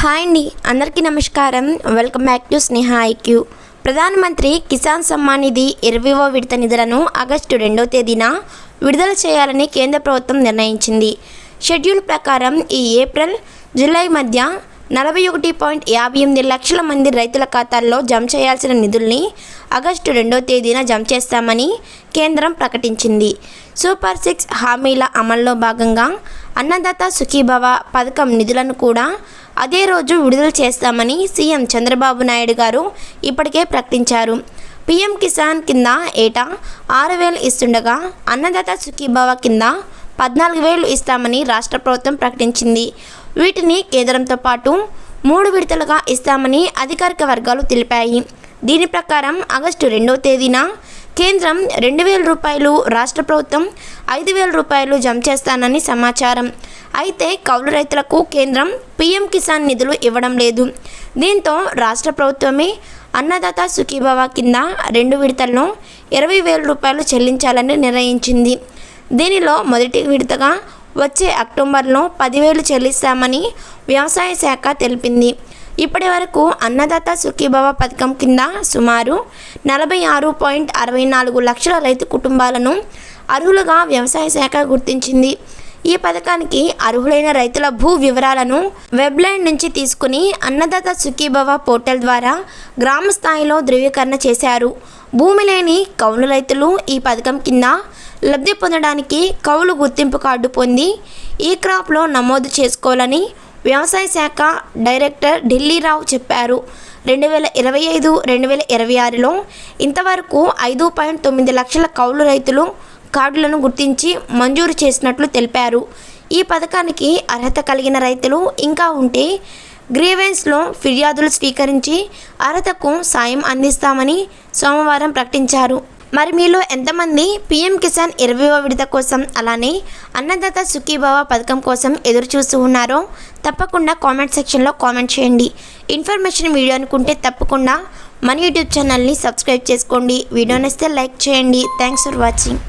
Hi అండి. అందరికీ నమస్కారం. Welcome back to Sneha IQ. Pradhanmantri Kisan Samman నిధి ఇరవైవ విడత నిధులను ఆగస్టు రెండవ తేదీన విడుదల చేయాలని కేంద్ర ప్రభుత్వం నిర్ణయించింది. షెడ్యూల్ ప్రకారం ఈ ఏప్రిల్ జూలై మధ్య నలభై ఒకటి పాయింట్ యాభై ఎనిమిది లక్షల మంది రైతుల ఖాతాల్లో జమ చేయాల్సిన నిధుల్ని ఆగస్టు రెండో తేదీన జమ చేస్తామని కేంద్రం ప్రకటించింది. సూపర్ సిక్స్ హామీల అమల్లో భాగంగా అన్నదాత సుఖీభవ పథకం నిధులను కూడా అదే రోజు విడుదల చేస్తామని సీఎం చంద్రబాబు నాయుడు గారు ఇప్పటికే ప్రకటించారు. పీఎం కిసాన్ కింద ఏటా ఆరు వేలు ఇస్తుండగా అన్నదాత సుఖీభవ కింద పద్నాలుగు వేలు ఇస్తామని రాష్ట్ర ప్రభుత్వం ప్రకటించింది. వీటిని కేంద్రంతో పాటు మూడు విడతలుగా ఇస్తామని అధికారిక వర్గాలు తెలిపాయి. దీని ప్రకారం ఆగస్టు రెండవ తేదీన కేంద్రం రెండు వేల రూపాయలు రాష్ట్ర ప్రభుత్వం ఐదు వేల రూపాయలు జమ చేస్తానని సమాచారం. అయితే కౌలు రైతులకు కేంద్రం పీఎం కిసాన్ నిధులు ఇవ్వడం లేదు. దీంతో రాష్ట్ర ప్రభుత్వమే అన్నదాత సుఖీభవ కింద రెండు విడతల్లో ఇరవై వేల రూపాయలు చెల్లించాలని నిర్ణయించింది. దీనిలో మొదటి విడతగా వచ్చే అక్టోబర్లో పదివేలు చెల్లిస్తామని వ్యవసాయ శాఖ తెలిపింది. ఇప్పటి వరకు అన్నదాత సుఖీభవ పథకం కింద సుమారు నలభై ఆరు పాయింట్ అరవై నాలుగు లక్షల రైతు కుటుంబాలను అర్హులుగా వ్యవసాయ శాఖ గుర్తించింది. ఈ పథకానికి అర్హులైన రైతుల భూ వివరాలను వెబ్లైన్ నుంచి తీసుకుని అన్నదాత సుఖీభవ పోర్టల్ ద్వారా గ్రామ స్థాయిలో ధృవీకరణ చేశారు. భూమి లేని కౌలు రైతులు ఈ పథకం కింద లబ్ధి పొందడానికి కౌలు గుర్తింపు కార్డు పొంది ఈ క్రాప్లో నమోదు చేసుకోవాలని వ్యవసాయ శాఖ డైరెక్టర్ ఢిల్లీరావు చెప్పారు. రెండు వేల ఇరవై ఐదు రెండు వేల ఇరవై ఆరులో ఇంతవరకు ఐదు పాయింట్ తొమ్మిది లక్షల కౌలు రైతులు కార్డులను గుర్తించి మంజూరు చేసినట్లు తెలిపారు. ఈ పథకానికి అర్హత కలిగిన రైతులు ఇంకా ఉంటే గ్రీవెన్స్లో ఫిర్యాదులు స్వీకరించి అర్హతకు సాయం అందిస్తామని సోమవారం ప్రకటించారు. మరి మీలో ఎంతమంది పీఎం కిసాన్ ఇరవైవ విడత కోసం అలానే అన్నదాత సుఖీభావ పథకం కోసం ఎదురు చూస్తూ ఉన్నారో తప్పకుండా కామెంట్ సెక్షన్లో కామెంట్ చేయండి. ఇన్ఫర్మేషన్ వీడియో అనుకుంటే తప్పకుండా మన యూట్యూబ్ ఛానల్ని సబ్స్క్రైబ్ చేసుకోండి. వీడియో నచ్చితే లైక్ చేయండి. Thanks for watching